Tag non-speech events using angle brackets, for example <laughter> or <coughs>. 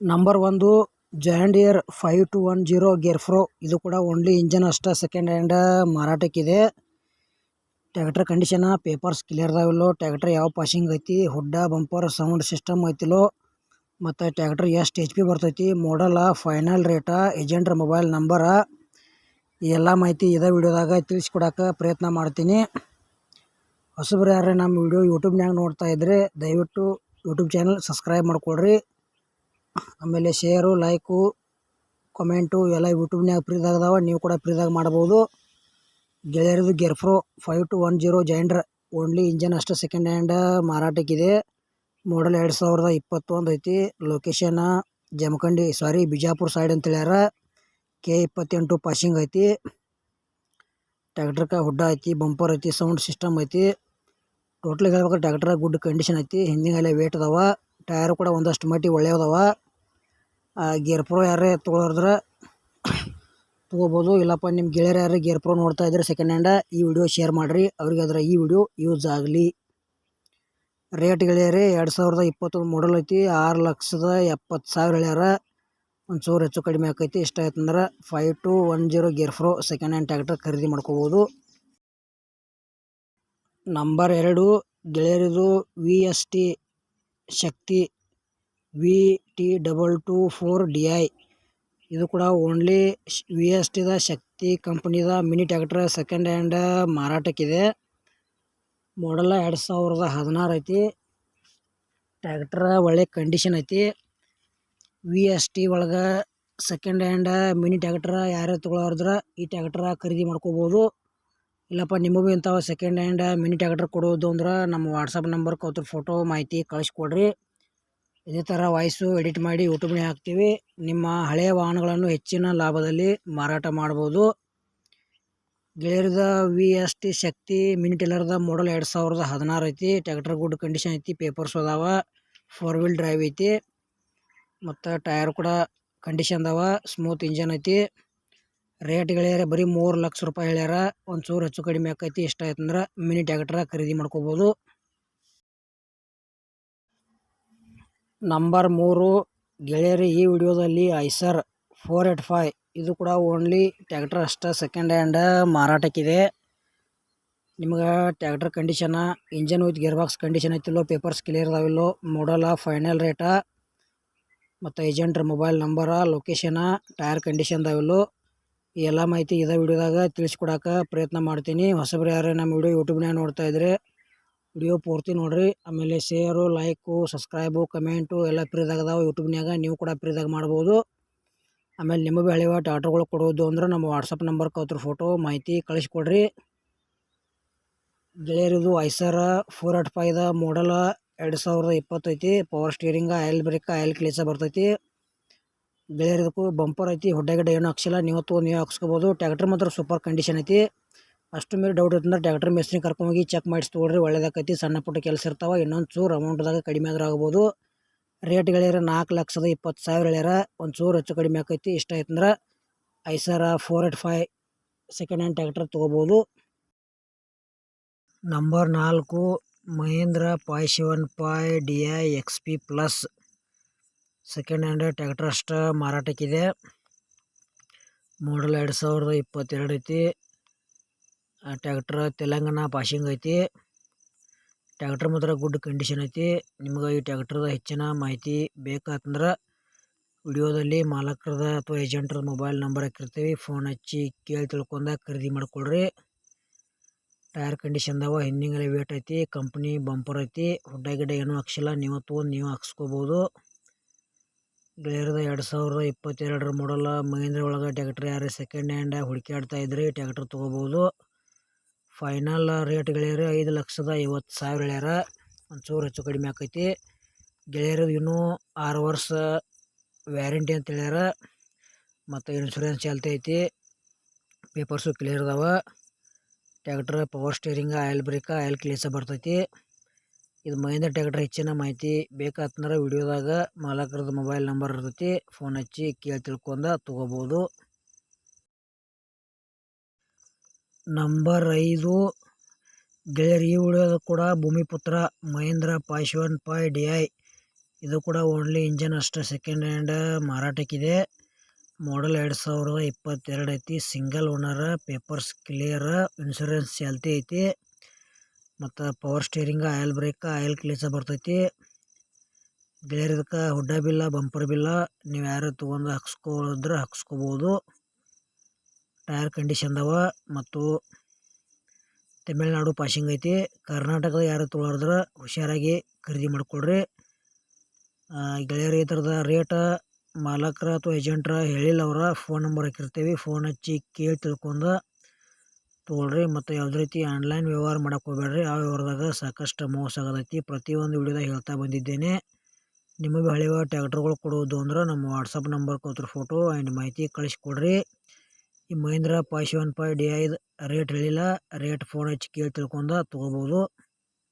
Number ಒಂದು John Deere five two one zero gear pro ಇದು ಕೂಡ ಓನ್ಲಿ ಇಂಜನ್ ಅಷ್ಟೇ ಸೆಕೆಂಡ್ ಹ್ಯಾಂಡ್ ಮಾರಾಟಕ್ಕಿದೆ. ಟ್ಯಾಕ್ಟರ್ ಕಂಡೀಷನ ಪೇಪರ್ಸ್ ಕ್ಲಿಯರ್ ಅದಾವಿಲ್ಲೋ ಟ್ಯಾಕ್ಟರ್ ಯಾವ ಪಾಸಿಂಗ್ ಐತಿ ಹುಡ್ಡ ಬಂಪರ್ ಸೌಂಡ್ ಸಿಸ್ಟಮ್ ಐತಿಲೋ ಮತ್ತು ಟ್ಯಾಕ್ಟರ್ ಎಷ್ಟು ಎಚ್ ಪಿ ಬರ್ತೈತಿ ಮಾಡಲ ಫೈನಲ್ ರೇಟ ಏಜೆಂಟ್ರ ಮೊಬೈಲ್ ನಂಬರ ಎಲ್ಲ ಮಾಹಿತಿ ಇದೇ ವಿಡಿಯೋದಾಗ ತಿಳಿಸ್ಕೊಡಕ್ಕೆ ಪ್ರಯತ್ನ ಮಾಡ್ತೀನಿ. ಹೊಸಬ್ರು ಯಾರೇ ನಮ್ಮ ವಿಡಿಯೋ ಯೂಟ್ಯೂಬ್ನ್ಯಾಗ ನೋಡ್ತಾ ಇದ್ದರೆ ದಯವಿಟ್ಟು ಯೂಟ್ಯೂಬ್ ಚಾನಲ್ ಸಬ್ಸ್ಕ್ರೈಬ್ ಮಾಡ್ಕೊಳ್ರಿ. ಆಮೇಲೆ ಶೇರು ಲೈಕು ಕಮೆಂಟು ಎಲ್ಲ ಯೂಟ್ಯೂಬ್ನ್ಯಾಗ ಫ್ರೀದಾಗ ಅದಾವ, ನೀವು ಕೂಡ ಫ್ರೀದಾಗ ಮಾಡ್ಬೋದು. ಗೆಳೆಯರದು gear pro five two one zero John Deere only engine ಅಷ್ಟೇ ಸೆಕೆಂಡ್ ಹ್ಯಾಂಡ್ ಮಾರಾಟಕ್ಕಿದೆ. ಮಾಡಲ್ ಎರಡು ಸಾವಿರದ ಇಪ್ಪತ್ತೊಂದು ಐತಿ. Location Jamkhandi sorry Bijapur side ಅಂತ ಹೇಳ್ಯಾರ. ಕೆ ಇಪ್ಪತ್ತೆಂಟು ಪಾಸಿಂಗ್ ಐತಿ. ಟ್ಯಾಕ್ಟ್ರಕ್ಕೆ ಹುಡ್ಡ ಐತಿ ಬಂಪರ್ ಐತಿ ಸೌಂಡ್ ಸಿಸ್ಟಮ್ ಐತಿ. ಟೋಟ್ಲಿಗೆ ಹೇಳ್ಬೇಕು ಟ್ರ್ಯಾಕ್ಟರ್ ಗುಡ್ ಕಂಡೀಷನ್ ಐತಿ ಹಿಂದಿಗೆಲ್ಲ ವೇಟ್ ಅದಾವ ಟೈರ್ ಕೂಡ ಒಂದಷ್ಟು ಮಟ್ಟಿಗೆ ಒಳ್ಳೆಯದವ ಅದಾವ. ಗೇರ್ ಪ್ರೋ ಯಾರೇ ತೊಗೊಳೋದ್ರೆ <coughs> ತೊಗೋಬೋದು, ಇಲ್ಲಪ್ಪ ನಿಮ್ಮ ಗೆಳೆಯರು ಯಾರು ಗೇರ್ ಪ್ರೋ ನೋಡ್ತಾ ಇದ್ರೆ ಸೆಕೆಂಡ್ ಹ್ಯಾಂಡ ಈ ವಿಡಿಯೋ ಶೇರ್ ಮಾಡಿರಿ, ಅವ್ರಿಗೆ ಅದರ ಈ ವಿಡಿಯೋ ಯೂಸ್ ಆಗಲಿ. ರೇಟ್ ಗೆಳೆಯರಿ, ಎರಡು ಸಾವಿರದ ಇಪ್ಪತ್ತೊಂದು ಮಾಡಲ್ ಐತಿ, ಆರು ಲಕ್ಷದ ಎಪ್ಪತ್ತು ಸಾವಿರ ಹೇಳ್ಯಾರ ಒಂಚೂರು ಹೆಚ್ಚು ಕಡಿಮೆ ಆಕೈತಿ. ಇಷ್ಟ ಆಯ್ತಂದ್ರೆ five two one zero gear pro second hand tractor ಖರೀದಿ ಮಾಡ್ಕೋಬೋದು. ನಂಬರ್ ಎರಡು, ಗೆಳೆಯರಿದು V S T Shakti, V T double two four D I. ಇದು ಕೂಡ ಓನ್ಲಿ ವಿ ಎಸ್ ಟಿದ ಶಕ್ತಿ ಕಂಪ್ನಿದ ಮಿನಿ ಟ್ಯಾಕ್ಟ್ರ್ ಸೆಕೆಂಡ್ ಹ್ಯಾಂಡ್ ಮಾರಾಟಕ್ಕಿದೆ. ಮಾಡಲ್ಲ ಎರಡು ಸಾವಿರದ ಹದಿನಾರು ಐತಿ. ಟ್ಯಾಕ್ಟ್ರ ಒಳ್ಳೆ ಕಂಡೀಷನ್ ಐತಿ. ವಿ ಎಸ್ ಟಿ ಒಳಗೆ ಸೆಕೆಂಡ್ ಹ್ಯಾಂಡ ಮಿನಿ ಟ್ಯಾಕ್ಟ್ರ ಯಾರ್ಯಾರು ತೊಗೊಳೋರ್ದ್ರ ಈ ಟ್ಯಾಕ್ಟ್ರ ಖರೀದಿ ಮಾಡ್ಕೋಬೋದು. ಇಲ್ಲಪ್ಪ, ನಿಮಗೂ ಇಂಥವು ಸೆಕೆಂಡ್ ಹ್ಯಾಂಡ್ ಮಿನಿ ಟ್ಯಾಕ್ಟ್ರ್ ಕೊಡೋದು ಅಂದ್ರೆ ನಮ್ಮ ವಾಟ್ಸಪ್ ನಂಬರ್ಗೆ ಅವ್ರ ಫೋಟೋ ಮಾಹಿತಿ ಕಳಿಸ್ಕೊಡ್ರಿ. ಇದೇ ಥರ ವಾಯ್ಸು ಎಡಿಟ್ ಮಾಡಿ ಯೂಟ್ಯೂಬ್ನೇ ಹಾಕ್ತೀವಿ. ನಿಮ್ಮ ಹಳೆಯ ವಾಹನಗಳನ್ನು ಹೆಚ್ಚಿನ ಲಾಭದಲ್ಲಿ ಮಾರಾಟ ಮಾಡ್ಬೋದು. ಗೆಳೆಯರದ V S T Shakti mini ಟೇಲರ್ದ model ಎರಡು ಸಾವಿರದ ಹದಿನಾರು ಐತಿ. ಟ್ಯಾಕ್ಟರ್ ಗುಡ್ ಕಂಡೀಷನ್ ಐತಿ ಪೇಪರ್ಸ್ ಅದಾವ ಫೋರ್ ವೀಲ್ ಡ್ರೈವ್ ಐತಿ. ಮತ್ತು ಟಯರ್ ಕೂಡ ಕಂಡೀಷನ್ ಅದಾವ ಸ್ಮೂತ್ ಇಂಜನ್ ಐತಿ. ರೇಟ್ ಗೆಳೆಯರ ಬರೀ ಮೂರು ಲಕ್ಷ ರೂಪಾಯಿ ಹೇಳ್ಯಾರ. ಒಂದು ಚೂರು ಹೆಚ್ಚು ಕಡಿಮೆ ಆಕೈತಿ, ಇಷ್ಟ ಆಯ್ತಂದ್ರೆ ಮಿನಿ ಟ್ಯಾಕ್ಟ್ರ ಖರೀದಿ ಮಾಡ್ಕೋಬೋದು. ನಂಬರ್ ಮೂರು, ಗೆಳೆಯರಿ, ಈ ವಿಡಿಯೋದಲ್ಲಿ ಐಸರ್ ಫೋರ್ ಏಟ್ ಫೈ ಇದು ಕೂಡ ಓನ್ಲಿ ಟ್ಯಾಕ್ಟ್ರ್ ಅಷ್ಟೇ ಸೆಕೆಂಡ್ ಹ್ಯಾಂಡ್ ಮಾರಾಟಕ್ಕಿದೆ. ನಿಮ್ಗೆ tractor ಕಂಡೀಷನ engine with gear box condition ಐತಿಲ್ಲೋ papers clear ಅದಾವಿಲ್ಲೋ ಮೋಡಲ ಫೈನಲ್ ರೇಟ ಮತ್ತು ಏಜೆಂಟ್ರ ಮೊಬೈಲ್ ನಂಬರ ಲೊಕೇಶನ ಟೈರ್ ಕಂಡೀಷನ್ ಅದಾವಿಲ್ಲೋ ಈ ಎಲ್ಲ ಮಾಹಿತಿ ಇದೇ ವಿಡಿಯೋದಾಗ ತಿಳಿಸ್ಕೊಡಕ್ಕೆ ಪ್ರಯತ್ನ ಮಾಡ್ತೀನಿ. ಹೊಸಬ್ರು ಯಾರು ನಮ್ಮ ವಿಡಿಯೋ ಯೂಟ್ಯೂಬ್ನಾಗ ನೋಡ್ತಾ ಇದ್ರೆ ವಿಡಿಯೋ ಪೂರ್ತಿ ನೋಡಿರಿ. ಆಮೇಲೆ ಶೇರು ಲೈಕು ಸಬ್ಸ್ಕ್ರೈಬು ಕಮೆಂಟು ಎಲ್ಲ ಫ್ರೀದಾಗ ಅದಾವೆ. ಯೂಟ್ಯೂಬ್ನ್ಯಾಗ ನೀವು ಕೂಡ ಫ್ರೀದಾಗ ಮಾಡ್ಬೋದು. ಆಮೇಲೆ ನಿಮಗೆ ಹಳೆವ ಆರ್ಡ್ರ್ಗಳು ಕೊಡೋದು ಅಂದ್ರೆ ನಮ್ಮ ವಾಟ್ಸಪ್ ನಂಬರ್ ಅವ್ರ ಫೋಟೋ ಮಾಹಿತಿ ಕಳಿಸ್ಕೊಡ್ರಿ. ಗೆಳೆಯರಿದು ಐಸರ ಫೋರ್ ಅಟ್ ಫೈದ ಮಾಡಲ ಎರಡು ಸಾವಿರದ ಇಪ್ಪತ್ತೈತಿ. Power steering oil brake oil ಕ್ಲೀಸ ಬರ್ತೈತಿ. ಗೆಳೆಯರಿದಕ್ಕೂ ಬಂಪರ್ ಐತಿ ಹೊಡ್ಡೆ ಏನು ಏನೂ ಹಾಕ್ಸಿಲ್ಲ. ನೀವು ತೊಗೊಂಡು ನೀವು ಹಾಕ್ಸ್ಕೊಬೋದು. ಟ್ಯಾಕ್ಟ್ರ್ ಮಾತ್ರ ಸೂಪರ್ ಕಂಡೀಷನ್ ಐತಿ. ಅಷ್ಟು ಮೇಲೆ ಡೌಟ್ ಇತ್ತಂದ್ರೆ ಟ್ಯಾಕ್ಟ್ರ್ ಕರ್ಕೊಂಡು ಕರ್ಕೊಂಡೋಗಿ ಚೆಕ್ ಮಾಡಿಸಿ ತೊಗೊಳ್ರಿ, ಒಳ್ಳೇದಾಕೈತಿ, ಸಣ್ಣ ಪುಟ್ಟ ಕೆಲಸ ಇರ್ತಾವೆ. ಇನ್ನೊಂದು ಚೂರು ಅಮೌಂಟ್ದಾಗ ಕಡಿಮೆ ಆದ್ರೆ ಆಗ್ಬೋದು. ರೇಟ್ ಗೆಳೆಯರ ನಾಲ್ಕು ಲಕ್ಷದ ಇಪ್ಪತ್ತು ಸಾವಿರ ಹೇಳ್ಯಾರ ಒಂದು ಚೂರು ಹೆಚ್ಚು ಕಡಿಮೆ ಆಕೈತಿ. ಇಷ್ಟ ಆಯ್ತಂದ್ರೆ Eicher four eight five second hand tractor ತೊಗೋಬೋದು. ನಂಬರ್ ನಾಲ್ಕು, Mahindra five seven five D I X P plus second hand tractor ಅಷ್ಟು ಮಾರಾಟಕ್ಕಿದೆ ಮಾಡಲ್ ಎರಡು ಸಾವಿರದ ಇಪ್ಪತ್ತೆರಡು ಐತಿ. ಆ ಟ್ಯಾಕ್ಟ್ರ್ ತೆಲಂಗಾಣ ಪಾಶಿಂಗ್ ಐತಿ. ಟ್ಯಾಕ್ಟ್ರ್ ಮಾತ್ರ ಗುಡ್ ಕಂಡೀಷನ್ ಐತಿ. ನಿಮ್ಗೆ ಈ ಟ್ಯಾಕ್ಟ್ರದ ಹೆಚ್ಚಿನ ಮಾಹಿತಿ ಬೇಕಾತಂದ್ರೆ ವಿಡಿಯೋದಲ್ಲಿ ಮಾಲಕರದ ಅಥವಾ ಏಜೆಂಟ್ರದ ಮೊಬೈಲ್ ನಂಬರ್ ಹಾಕಿರ್ತೀವಿ. ಫೋನ್ ಹಚ್ಚಿ ಕೇಳಿ ತಿಳ್ಕೊಂಡ ಖರೀದಿ ಮಾಡ್ಕೊಳ್ರಿ. ಟೈರ್ ಕಂಡೀಷನ್ದಾಗ ಹಿಂದಿಂಗಲೇ ವೇಟ್ ಐತಿ ಕಂಪ್ನಿ ಬಂಪರ್ ಐತಿ, ಹುಡ್ಡ ಗಿಡ್ಡ ಏನೂ ಹಾಕ್ಸಿಲ್ಲ. ನೀವು ತೊಗೊಂಡು ನೀವು ಹಾಕ್ಸ್ಕೊಬೋದು. ಗೆಳೆಯರದ ಎರಡು ಸಾವಿರದ ಇಪ್ಪತ್ತೆರಡರ ಮಾಡಲ ಮಹೇಂದ್ರ ಒಳಗೆ ಟ್ಯಾಕ್ಟ್ರ್ ಯಾರು ಸೆಕೆಂಡ್ ಹ್ಯಾಂಡ್ ಹುಡುಕಾಡ್ತಾ ಇದ್ರಿ ಟ್ಯಾಕ್ಟ್ರ್ ತೊಗೋಬೋದು. ಫೈನಲ್ ರೇಟ್ ಗೆಳೆಯರು ಐದು ಲಕ್ಷದ ಐವತ್ತು ಸಾವಿರ ಹೇಳ್ಯಾರ ಒಂಚೂರು ಹೆಚ್ಚು ಕಡಿಮೆ ಆಕೈತಿ. ಗೆಳೆಯರು ಇನ್ನೂ ಆರು ವರ್ಷ ವ್ಯಾರಂಟಿ ಅಂತ ಹೇಳ್ಯಾರ. ಮತ್ತು ಇನ್ಶೂರೆನ್ಸ್ ಚಾಲ್ತಿ ಐತಿ. ಪೇಪರ್ಸು ಕ್ಲಿಯರ್ ಅದಾವ tractor power steering oil brake oil ಕ್ಲೀಸ ಬರ್ತೈತಿ. ಇದು ಮಹೇಂದ್ರ ಟ್ರ್ಯಾಕ್ಟರ್ ಹೆಚ್ಚಿನ ಮಾಹಿತಿ ಬೇಕಾತ್ನಾರ ವಿಡಿಯೋದಾಗ ಮಾಲಕರದ ಮೊಬೈಲ್ ನಂಬರ್ ಇರ್ತೈತಿ. ಫೋನ್ ಹಚ್ಚಿ ಕೇಳಿ ತಿಳ್ಕೊಂಡ ತೊಗೋಬೋದು. ನಂಬರ್ ಐದು, ಗೆಳೆಯರು ಈ ವಿಡಿಯೋದು ಕೂಡ ಭೂಮಿಪುತ್ರ ಮಹೇಂದ್ರ ಪಾಶ್ವನ್ ಪೈ ಡಿ ಐ. ಇದು ಕೂಡ ಓನ್ಲಿ ಇಂಜನ್ ಅಷ್ಟೇ ಸೆಕೆಂಡ್ ಹ್ಯಾಂಡ್ ಮಾರಾಟಕ್ಕಿದೆ. ಮಾಡಲ್ ಎರಡು ಸಾವಿರದ ಇಪ್ಪತ್ತೆರಡು ಐತಿ single owner papers clear insurance ಚಾಲ್ತಿ ಐತಿ. ಮತ್ತು power steering oil brake oil ಕ್ಲೀಸ ಬರ್ತೈತಿ. ಗೆಳೆಯರ್ ಇದಕ್ಕೆ ಹುಡ್ಡ ಬಿಲ್ಲ ಬಂಪರ್ ಬಿಲ್ಲ, ನೀವು ಯಾರು ತೊಗೊಂಡು ಹಾಕ್ಸ್ಕೊಳ್ಳೋದ್ರೆ ಹಾಕ್ಸ್ಕೊಬೋದು. ಟೈರ್ ಕಂಡೀಷನ್ ಅದಾವ ಮತ್ತು ತಮಿಳ್ನಾಡು ಪಾಸಿಂಗ್ ಐತಿ. ಕರ್ನಾಟಕದ ಯಾರು ತೊಗೊಳಿದ್ರೆ ಹುಷಾರಾಗಿ ಖರೀದಿ ಮಾಡಿಕೊಡ್ರಿ. ಗೆಳೆಯರು ಈ ಥರದ ರೇಟ ಮಾಲಕ್ರ ಅಥವಾ ಏಜೆಂಟ್ರ ಹೇಳಿಲ್ಲ ಅವರ ಫೋನ್ ನಂಬರ್ ಹಾಕಿರ್ತೀವಿ. ಫೋನ್ ಹಚ್ಚಿ ಕೇಳಿ ತಿಳ್ಕೊಂಡು ತೊಗೊಳ್ರಿ ಮತ್ತು ಯಾವುದೇ ರೀತಿ ಆನ್ಲೈನ್ ವ್ಯವಹಾರ ಮಾಡಕ್ಕೆ ಹೋಗಬೇಡ್ರಿ. ಆ ವ್ಯವಹಾರದಾಗ ಸಾಕಷ್ಟು ಮೋಸ ಆಗತೈತಿ. ಪ್ರತಿಯೊಂದು ವಿಡಿಯೋದಾಗ ಹೇಳ್ತಾ ಬಂದಿದ್ದೇನೆ. ನಿಮಗೆ ಹಳೆಯ ಟ್ಯಾಕ್ಟರ್ಗಳು ಕೊಡುವುದು ಅಂದ್ರೆ ನಮ್ಮ ವಾಟ್ಸಪ್ ನಂಬರ್ ಕೊತ್ರ ಫೋಟೋ ಆ್ಯಂಡ್ ಮಾಹಿತಿ ಕಳಿಸ್ಕೊಡ್ರಿ. ಈ Mahindra five seven five D ಐದು ರೇಟ್ ಹೇಳಿಲ್ಲ. ರೇಟ್ ಫೋನ್ ಹಚ್ಚಿ ಕೇಳಿ ತಿಳ್ಕೊಂಡು ತೊಗೋಬೋದು.